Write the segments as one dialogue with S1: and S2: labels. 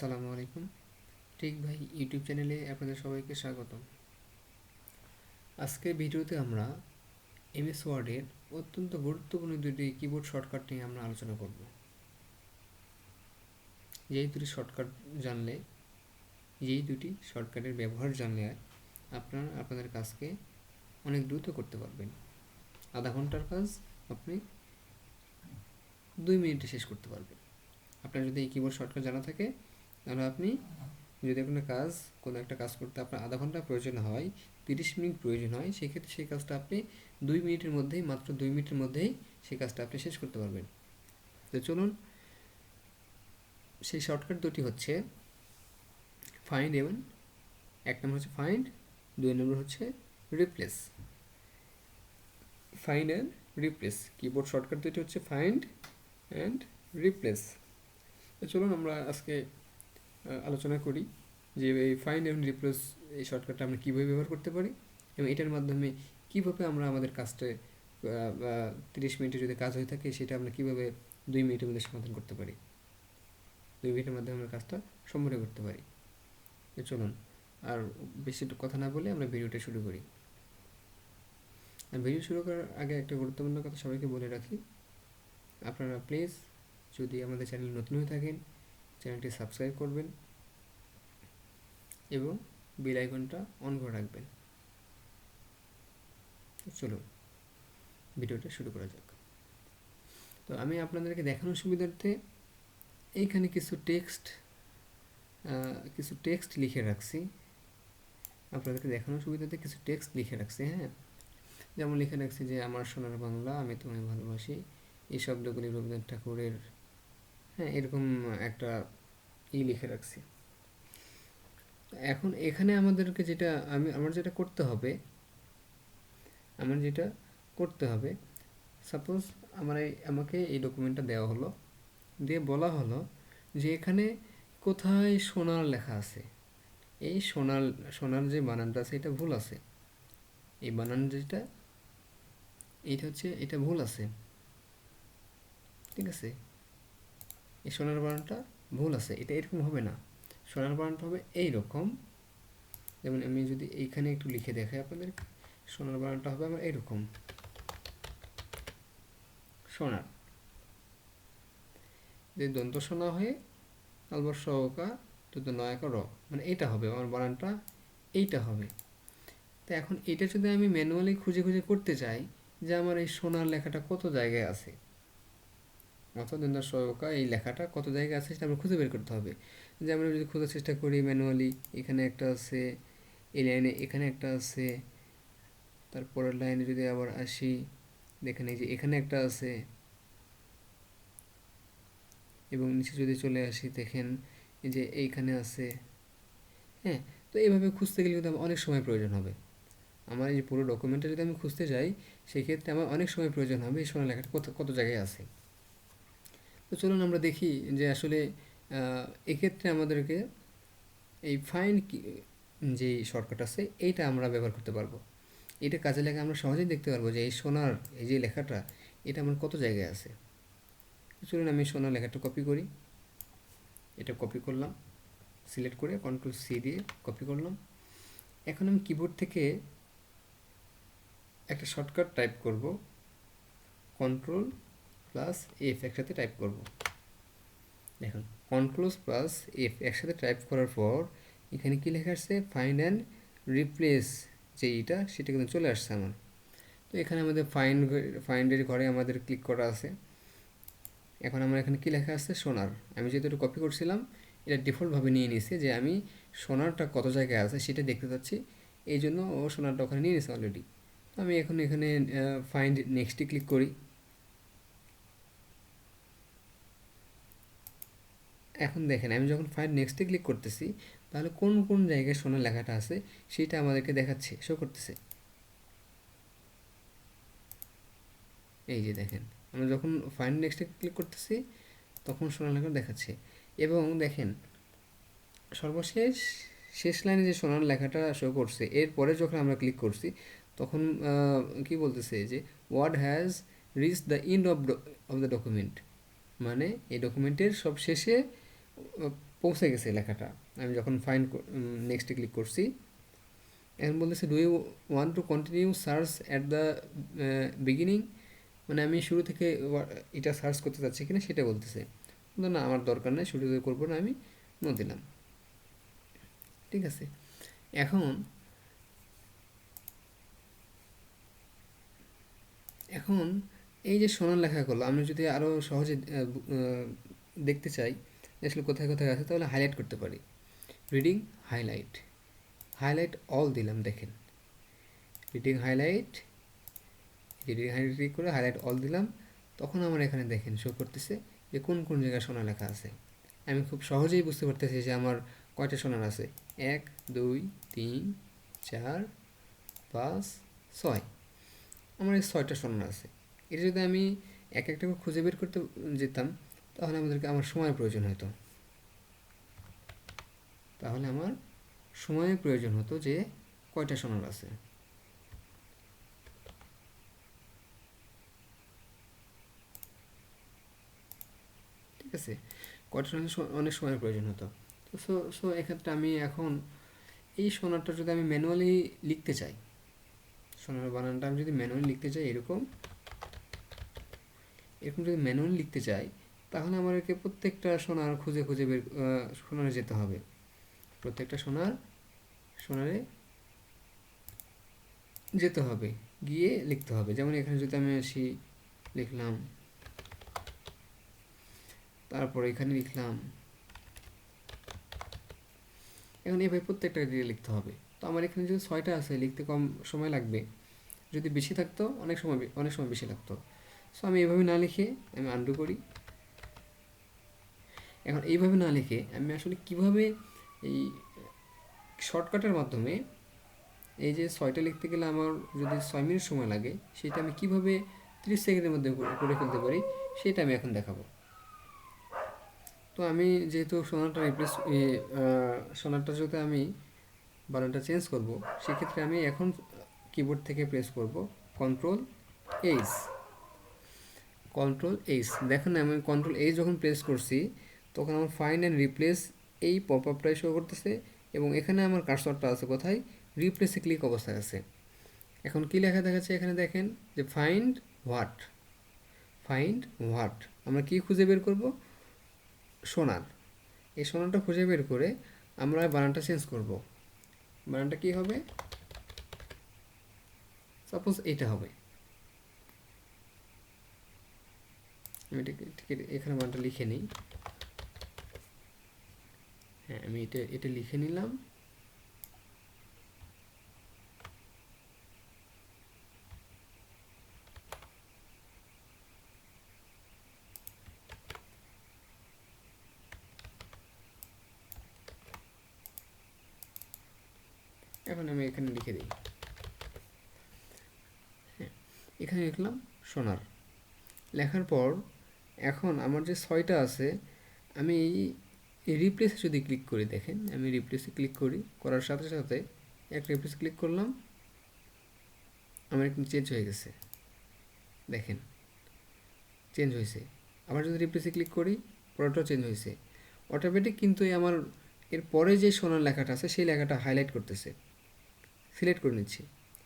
S1: আসসালামু আলাইকুম। ঠিক ভাই ইউটিউব চ্যানেলে আপনাদের সবাইকে স্বাগত আজকের ভিডিওতে আমরা এমএস ওয়ার্ডের অত্যন্ত গুরুত্বপূর্ণ দুটি কিবোর্ড শর্টকাট নিয়ে আমরা আলোচনা করব। যেই দুটি শর্টকাট জানলে, যেই দুটি শর্টকাটের ব্যবহার জানলে আপনারা আপনাদের কাজকে অনেক দ্রুত করতে পারবেন। আধা ঘণ্টার কাজ আপনি দুই মিনিটে শেষ করতে পারবেন। আপনার যদি এই কিবোর্ড শর্টকাট জানা থাকে তাহলে আপনি যদি কোনো কাজ, কোনো একটা কাজ করতে আপনার আধা ঘণ্টা প্রয়োজন হয়, তিরিশ মিনিট প্রয়োজন হয়, সেক্ষেত্রে সেই কাজটা আপনি দুই মিনিটের মধ্যেই, মাত্র দুই মিনিটের মধ্যেই সেই কাজটা আপনি শেষ করতে পারবেন। তো চলুন, সেই শর্টকাট দুটি হচ্ছে ফাইন্ড এবং এক নম্বর হচ্ছে ফাইন্ড দুই নম্বর হচ্ছে replace find and replace keyboard shortcut দুটি হচ্ছে ফাইন্ড অ্যান্ড রিপ্লেস তো চলুন, আমরা আজকে আলোচনা করি যে এই ফাইন্ড এবং রিপ্লেস এই শর্টকাটটা আমরা কীভাবে ব্যবহার করতে পারি এবং এটার মাধ্যমে কীভাবে আমরা আমাদের কাজটা তিরিশ মিনিটে যদি কাজ হয়ে থাকে সেটা আমরা কীভাবে দুই মিনিটের মধ্যে সমাধান করতে পারি? দুই মিনিটের মাধ্যমে আমরা কাজটা সম্পূর্ণ করতে পারি। চলুন, আর বেশি কথা না বলে আমরা ভিডিওটা শুরু করি। আর ভিডিও শুরু করার আগে একটা গুরুত্বপূর্ণ কথা সবাইকে বলে রাখি। আপনারা প্লিজ যদি আমাদের চ্যানেল নতুন হয়ে থাকেন চ্যানেলটি সাবস্ক্রাইব করবেন এবং বেল আইকনটা অন করে রাখবেন। চলুন, ভিডিওটা শুরু করা যাক। তো আমি আপনাদেরকে দেখানোর সুবিধার্থে এইখানে কিছু টেক্সট কিছু টেক্সট লিখে রাখছি। আপনাদেরকে দেখানোর সুবিধাতে কিছু টেক্সট লিখে রাখছি হ্যাঁ? যেমন লিখে রাখছি যে, আমার সোনার বাংলা, আমি তোমায় ভালোবাসি। এই শব্দগুলি রবীন্দ্রনাথ ঠাকুরের হ্যাঁ এরকম একটা ই লিখে রাখছি। এখন এখানে আমাদেরকে যেটা, আমি, আমার যেটা করতে হবে, আমার যেটা করতে হবে সাপোজ আমার এই, আমাকে এই ডকুমেন্টটা দেওয়া হলো, দিয়ে বলা হলো যে এখানে কোথায় সোনার লেখা আছে। এই সোনার সোনার যে বানানটা আছে, এটা ভুল আছে। এই বানান যেটা, এইটা হচ্ছে, এটা ভুল আছে। ঠিক আছে? এই সোনার বানানটা ভুল আছে, এটা এরকম হবে না। সোনার বানানটা হবে এইরকম। যেমন আমি যদি এইখানে একটু লিখে দেখাই আপনাদের, সোনার বানানটা হবে আমার এইরকম। সোনার। যে দন্ত সোনা হয়ে, আলবর সহকা দুটো নয়কা র মানে এটা হবে আমার বানানটা এইটা হবে। তো এখন এটা যদি আমি ম্যানুয়ালি খুঁজে খুঁজে করতে চাই যে আমার এই সোনার লেখাটা কত জায়গায় আছে? দন্তার সহকা এই লেখাটা কত জায়গায় আছে সেটা আমরা খুঁজে বের করতে হবে। যে আমরা যদি খোঁজার চেষ্টা করি ম্যানুয়ালি, এখানে একটা আছে, এই লাইনে এখানে একটা আছে, তারপরের লাইনে যদি আবার আসি, দেখেন এই যে এখানে একটা আছে, এবং নিচে যদি চলে আসি, দেখেন যে এইখানে আছে হ্যাঁ? তো এইভাবে খুঁজতে গেলে কিন্তু আমার অনেক সময় প্রয়োজন হবে। আমার এই যে পুরো ডকুমেন্টটা যদি আমি খুঁজতে যাই, সেক্ষেত্রে আমার অনেক সময় প্রয়োজন হবে এই সময় লেখাটা কত কত জায়গায় আছে। তো চলুন আমরা দেখি যে আসলে এক্ষেত্রে আমাদেরকে এই ফাইন যে শর্টকাট আছে, এইটা আমরা ব্যবহার করতে পারব। এটা কাজে লাগে আমরা সহজেই দেখতে পারব যে এই সোনার, এই যে লেখাটা, এটা আমার কত জায়গায় আছে। চলুন আমি সোনার লেখাটা কপি করি। এটা কপি করলাম সিলেক্ট করে কন্ট্রোল সি দিয়ে কপি করলাম। এখন আমি কিবোর্ড থেকে একটা শর্টকাট টাইপ করব কন্ট্রোল প্লাস এফ একসাথে টাইপ করব। দেখুন কন্ট্রোল প্লাস এফ একসাথে টাইপ করার পর এখানে কি লেখা আসছে? ফাইন্ড অ্যান্ড রিপ্লেস যে এইটা সেটা কিন্তু চলে আসছে আমার। তো এখানে আমাদের ফাইন্ড ফাইন্ডের ঘরে আমাদের ক্লিক করা আছে। এখন আমার এখানে কী লেখা আছে? সোনার আমি যেহেতু এটা কপি করছিলাম, এটা ডিফল্টভাবে নিয়ে নিয়েছে যে আমি সোনারটা কত জায়গায় আছে সেটা দেখতে পাচ্ছি এই জন্য ও সোনারটা ওখানে নিয়ে নিয়েছে অলরেডি আমি এখন এখানে ফাইন্ড নেক্সটে ক্লিক করি। এখন দেখেন, আমি যখন ফাইন্ড নেক্সটে ক্লিক করতেছি, তাহলে কোন কোন জায়গায় সোনার লেখাটা আছে, সেটা আমাদেরকে দেখাচ্ছে শো করতেছে। এই যে দেখেন, আমরা যখন ফাইন নেক্সটে ক্লিক করতেছি, তখন সোনার লেখা দেখাচ্ছে। এবং দেখেন, সর্বশেষ, শেষ লাইনে যে সোনার লেখাটা শো করছে, এরপরে যখন আমরা ক্লিক করছি, তখন কি বলতেছে যে word has reach the end of of the document মানে এই ডকুমেন্টের সব শেষে পৌঁছে গেছে লেখাটা। আমি যখন ফাইন নেক্সটে ক্লিক করছি এখন বলতেছে do you want to continue search at the beginning মানে আমি শুরু থেকে এটা সার্চ করতে চাচ্ছি কিনা সেটা বলতেছে। না, আমার দরকার নেই শুরু থেকে করব না, আমি নো দিলাম। ঠিক আছে। এখন এখন এই যে সোনার লেখাগুলো, আমি যদি আরও সহজে দেখতে চাই আসলে কোথায় কোথায় আছে তাহলে হাইলাইট করতে পারি। রিডিং হাইলাইট হাইলাইট অল দিলাম দেখেন। Reading highlight reading highlight click করে হাইলাইট অল দিলাম। তখন আমার এখানে দেখেন শো করতেছে যে কোন কোন জায়গায় সোনা লেখা আছে। আমি খুব সহজেই বুঝতে পারতেছি যে আমার কয়টা সোনার আছে। এক, দুই, তিন, চার, পাঁচ, ছয়। আমার এই ছয়টা সোনার আছে। এটা যদি আমি এক একটা করে খুঁজে বের করতে যেতাম তাহলে আমাদেরকে আমার সময়ের প্রয়োজন হতো। তাহলে আমার সময়ের প্রয়োজন হতো যে কয়টা সোনার আছে? ঠিক আছে? কয়টা সোনার অনেক সময়ের প্রয়োজন হতো। তো সো সো এক্ষেত্রে আমি এখন এই সোনারটা যদি আমি ম্যানুয়ালি লিখতে চাই সোনার বানানটা আমি যদি ম্যানুয়ালি লিখতে চাই এরকম এরকম যদি ম্যানুয়ালি লিখতে চাই তাহলে আমাদেরকে প্রত্যেকটা সোনার খুঁজে খুঁজে বের সোনারে যেতে হবে। প্রত্যেকটা সোনার, সোনারে যেতে হবে, গিয়ে লিখতে হবে। যেমন এখানে যদি আমি আসি, লিখলাম। তারপর এখানে লিখলাম। এখন এভাবে প্রত্যেকটা দিয়ে লিখতে হবে। তো আমার এখানে যদি ছয়টা আছে, লিখতে কম সময় লাগবে। যদি বেশি থাকতো, অনেক সময় অনেক সময় বেশি লাগতো। সো আমি এভাবে না লিখে আমি আন্ডু করি। এখন এইভাবে না লিখে আমি আসলে কীভাবে এই শর্টকাটের মাধ্যমে এই যে ছয়টা লিখতে গেলে আমার যদি ছয় মিনিট সময় লাগে, সেটা আমি কীভাবে তিরিশ সেকেন্ডের মধ্যে করে ফেলতে পারি, সেটা আমি এখন দেখাবো। তো আমি যেহেতু সোনারটা রিপ্লেস সোনারটা যদি আমি বানানটা চেঞ্জ করব, সেক্ষেত্রে আমি এখন কিবোর্ড থেকে প্রেস করব কন্ট্রোল এইচ কন্ট্রোল এইচ দেখেন আমি কন্ট্রোল এইচ যখন প্রেস করছি তখন আমার ফাইন্ড অ্যান্ড রিপ্লেস এই পপ আপটাই শো করতেছে এবং এখানে আমার কার্সরটা আছে কোথায়? রিপ্লেসে ক্লিক অবস্থায় আছে। এখন কি লেখা দেখাচ্ছে এখানে দেখেন যে ফাইন্ড হোয়াট ফাইন্ড হোয়াট আমরা কি খুঁজে বের করব? সোনার। এই সোনারটা খুঁজে বের করে আমরা বানানটা চেঞ্জ করব। বানানটা কি হবে? সাপোজ এটা হবে। আমি এখানে বানানটা লিখে নিই। হ্যাঁ আমি এটা এটা লিখে নিলাম। এখন আমি এখানে লিখে দিই। হ্যাঁ এখানে লিখলাম সোনার। লেখার পর এখন আমার যে ছয়টা আছে, আমি এই রিপ্লেসে যদি ক্লিক করি, দেখেন, আমি রিপ্লেসে ক্লিক করি, করার সাথে সাথে এক রিপ্লেস ক্লিক করলাম, আমার একটু চেঞ্জ হয়ে গেছে। দেখেন চেঞ্জ হয়েছে। আবার যদি রিপ্লেসে ক্লিক করি পরটাও চেঞ্জ হয়েছে। অটোমেটিক কিন্তু আমার, এর পরে যে সোনার লেখাটা আছে, সেই লেখাটা হাইলাইট করতেছে। সিলেক্ট করে নিচ্ছি।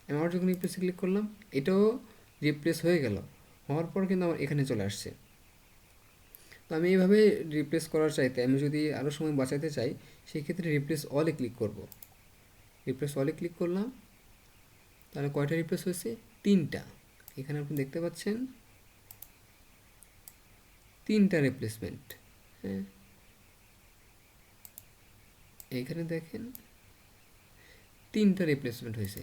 S1: আমি আবার যখন রিপ্লেসে ক্লিক করলাম, এটাও রিপ্লেস হয়ে গেল। হওয়ার পর কিন্তু আমার এখানে চলে আসছে। তো আমি এইভাবে রিপ্লেস করার চাইতে আমি যদি আরও সময় বাঁচাতে চাই সেই ক্ষেত্রে রিপ্লেস অলে ক্লিক করব। রিপ্লেস অলে ক্লিক করলাম, তাহলে কয়টা রিপ্লেস হয়েছে? তিনটা। এখানে আপনি দেখতে পাচ্ছেন, তিনটা রিপ্লেসমেন্ট হ্যাঁ? এইখানে দেখেন, তিনটা রিপ্লেসমেন্ট হয়েছে।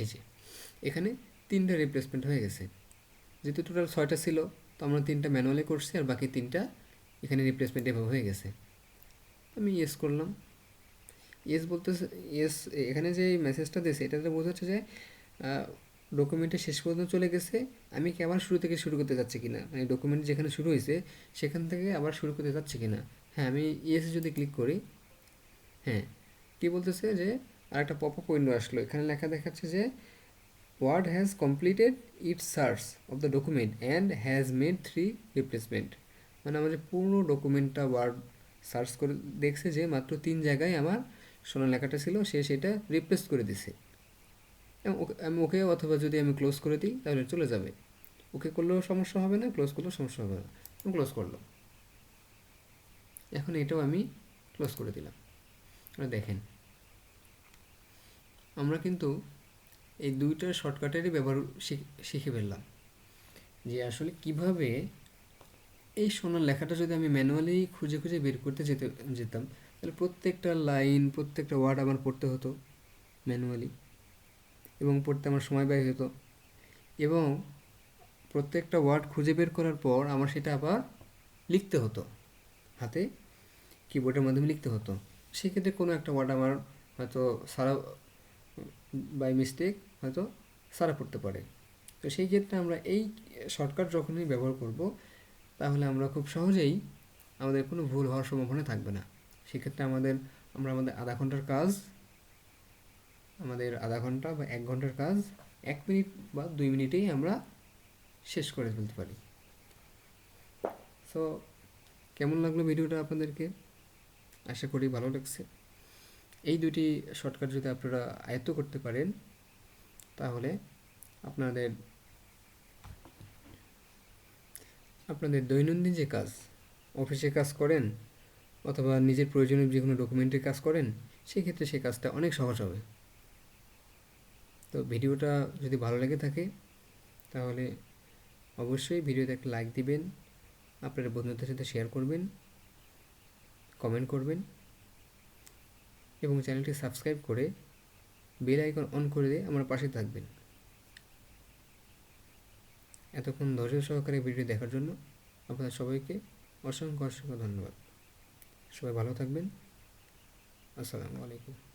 S1: এই যে, এখানে তিনটা রিপ্লেসমেন্ট হয়ে গেছে। যেহেতু টোটাল ছয়টা ছিল, তো আমরা তিনটা ম্যানুয়ালি করছি আর বাকি তিনটা এখানে রিপ্লেসমেন্ট এভাবে হয়ে গেছে। আমি ইয়েস করলাম। ইয়েস বলতে ইয়েস এখানে যে মেসেজটা দিয়েছে এটাতে বোঝাচ্ছে যে ডকুমেন্টে শেষ পর্যন্ত চলে গেছে। আমি কি আবার শুরু থেকে শুরু করতে যাচ্ছি কিনা? মানে ডকুমেন্ট যেখানে শুরু হয়েছে, সেখান থেকে আবার শুরু করতে যাচ্ছি কিনা? হ্যাঁ আমি ইয়েস যদি ক্লিক করি হ্যাঁ কী বলতেছে যে আর একটা পপ আপ উইন্ডো আসলো। এখানে লেখা দেখাচ্ছে যে word has completed it search of the document and has made three replacement মানে আমার যে পুরো ডকুমেন্টটা ওয়ার্ড সার্চ করে দেখছে যে, মাত্র তিন জায়গায় আমার সোনা লেখাটা ছিল, সে সেটা রিপ্লেস করে দিছে। আমি ওকে অথবা যদি আমি ক্লোজ করে দিই, তাহলে চলে যাবে। ওকে করলেও সমস্যা হবে না ক্লোজ করলেও সমস্যা হবে না। ক্লোজ করল এখন এটাও আমি ক্লোজ করে দিলাম। দেখেন আমরা কিন্তু এই দুইটার শর্টকাটেরই ব্যবহার শিখে ফেললাম। যে আসলে কীভাবে এই সোনার লেখাটা যদি আমি ম্যানুয়ালি খুঁজে খুঁজে বের করতে যেতে, যেতাম, তাহলে প্রত্যেকটা লাইন প্রত্যেকটা ওয়ার্ড আমার পড়তে হতো ম্যানুয়ালি এবং পড়তে আমার সময় ব্যয় হতো। এবং প্রত্যেকটা ওয়ার্ড খুঁজে বের করার পর আমার সেটা আবার লিখতে হতো। হাতে কিবোর্ডের মাধ্যমে লিখতে হতো। সেক্ষেত্রে কোনো একটা ওয়ার্ড আমার হয়তো সারা বাই মিস্টেক হয়তো সারা পড়তে পারে। তো সেই ক্ষেত্রে আমরা এই শর্টকাট যখনই ব্যবহার করব, তাহলে আমরা খুব সহজেই আমাদের কোনো ভুল হওয়ার সম্ভাবনা থাকবে না। সেক্ষেত্রে আমাদের, আমরা আমাদের আধা ঘণ্টার কাজ, আমাদের আধা ঘণ্টা বা এক ঘণ্টার কাজ, এক মিনিট বা দুই মিনিটেই আমরা শেষ করে ফেলতে পারি। সো কেমন লাগল ভিডিওটা আপনাদেরকে? আশা করি ভালো লাগছে। এই দুটি শর্টকাট যদি আপনারা আয়ত্ত করতে পারেন, তাহলে আপনাদের আপনাদের দৈনন্দিন যে কাজ, অফিসে কাজ করেন অথবা নিজের প্রয়োজনীয় যে কোনো ডকুমেন্টের কাজ করেন সেক্ষেত্রে সেই কাজটা অনেক সহজ হবে। তো ভিডিওটা যদি ভালো লেগে থাকে, তাহলে অবশ্যই ভিডিওতে একটা লাইক দিবেন আপনার বন্ধুদের সাথে শেয়ার করবেন কমেন্ট করবেন। এবং চ্যানেলটি সাবস্ক্রাইব করে বেল আইকন অন করে দিয়ে আমার পাশে থাকবেন। এতক্ষণ ধৈর্য সহকারে ভিডিও দেখার জন্য আপনাদের সবাইকে অসংখ্য অসংখ্য ধন্যবাদ। সবাই ভালো থাকবেন। আসসালামু আলাইকুম।